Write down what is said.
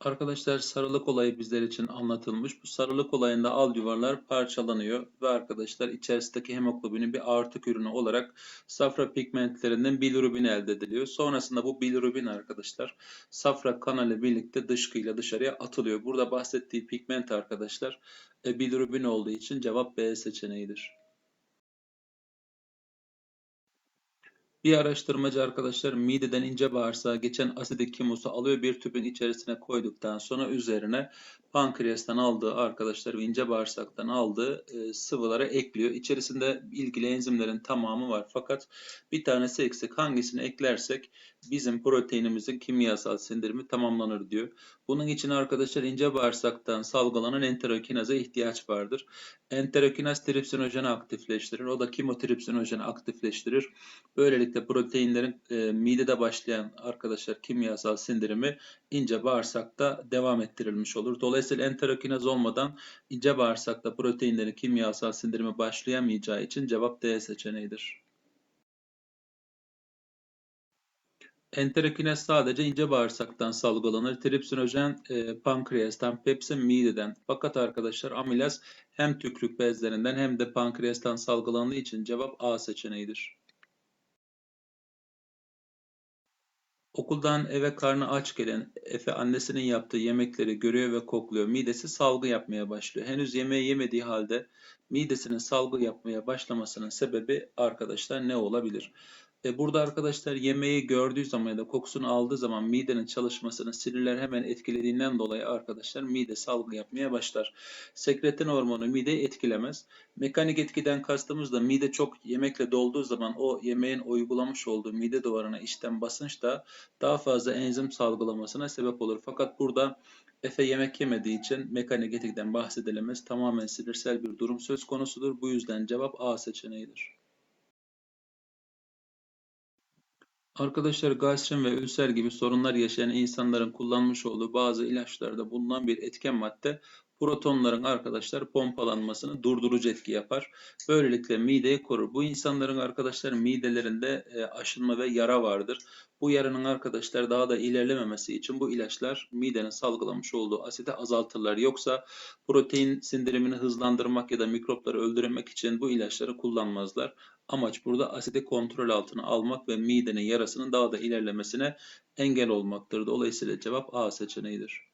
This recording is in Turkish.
Arkadaşlar sarılık olayı bizler için anlatılmış. Bu sarılık olayında al yuvarlar parçalanıyor ve arkadaşlar içerisindeki hemoglobinin bir artık ürünü olarak safra pigmentlerinden bilirubin elde ediliyor. Sonrasında bu bilirubin arkadaşlar safra kanalı birlikte dışkıyla dışarıya atılıyor. Burada bahsettiği pigment arkadaşlar e, bilirubin olduğu için cevap B seçeneğidir. Bir araştırmacı arkadaşlar mideden ince bağırsağa geçen asidik kimusu alıyor bir tüpün içerisine koyduktan sonra üzerine pankreastan aldığı arkadaşlar ve ince bağırsaktan aldığı e, sıvılara ekliyor. İçerisinde ilgili enzimlerin tamamı var fakat bir tanesi eksik. Hangisini eklersek bizim proteinimizin kimyasal sindirimi tamamlanır diyor. Bunun için arkadaşlar ince bağırsaktan salgılanan enterokinaza ihtiyaç vardır. Enterokinaz tripsinojeni aktifleştirir. O da kimotripsinojeni aktifleştirir. Böylelikle proteinlerin e, midede başlayan arkadaşlar kimyasal sindirimi ince bağırsakta devam ettirilmiş olur. Dolayısıyla enterokinaz olmadan ince bağırsakta proteinlerin kimyasal sindirimi başlayamayacağı için cevap D seçeneğidir. Enterokinaz sadece ince bağırsaktan salgılanır. Tripsinojen e, pankreastan, pepsin mideden. Fakat arkadaşlar amilaz hem tükrük bezlerinden hem de pankreastan salgılandığı için cevap A seçeneğidir. Okuldan eve karnı aç gelen Efe annesinin yaptığı yemekleri görüyor ve kokluyor. Midesi salgı yapmaya başlıyor. Henüz yemeği yemediği halde midesinin salgı yapmaya başlamasının sebebi arkadaşlar ne olabilir? E burada arkadaşlar yemeği gördüğü zaman ya da kokusunu aldığı zaman midenin çalışmasını sinirler hemen etkilediğinden dolayı arkadaşlar mide salgı yapmaya başlar. Sekretin hormonu mideyi etkilemez. Mekanik etkiden kastımız da mide çok yemekle dolduğu zaman o yemeğin uygulamış olduğu mide duvarına içten basınç da daha fazla enzim salgılamasına sebep olur. Fakat burada Efe yemek yemediği için mekanik etkiden bahsedilemez. Tamamen sinirsel bir durum söz konusudur. Bu yüzden cevap A seçeneğidir. Arkadaşlar gastrin ve ülser gibi sorunlar yaşayan insanların kullanmış olduğu bazı ilaçlarda bulunan bir etken madde protonların arkadaşlar pompalanmasını durdurucu etki yapar. Böylelikle mideyi korur. Bu insanların arkadaşlar midelerinde e, aşınma ve yara vardır. Bu yaranın arkadaşlar daha da ilerlememesi için bu ilaçlar midenin salgılamış olduğu asidi azaltırlar. Yoksa protein sindirimini hızlandırmak ya da mikropları öldürmek için bu ilaçları kullanmazlar. Amaç burada asidi kontrol altına almak ve midenin yarasının daha da ilerlemesine engel olmaktır. Dolayısıyla cevap A seçeneğidir.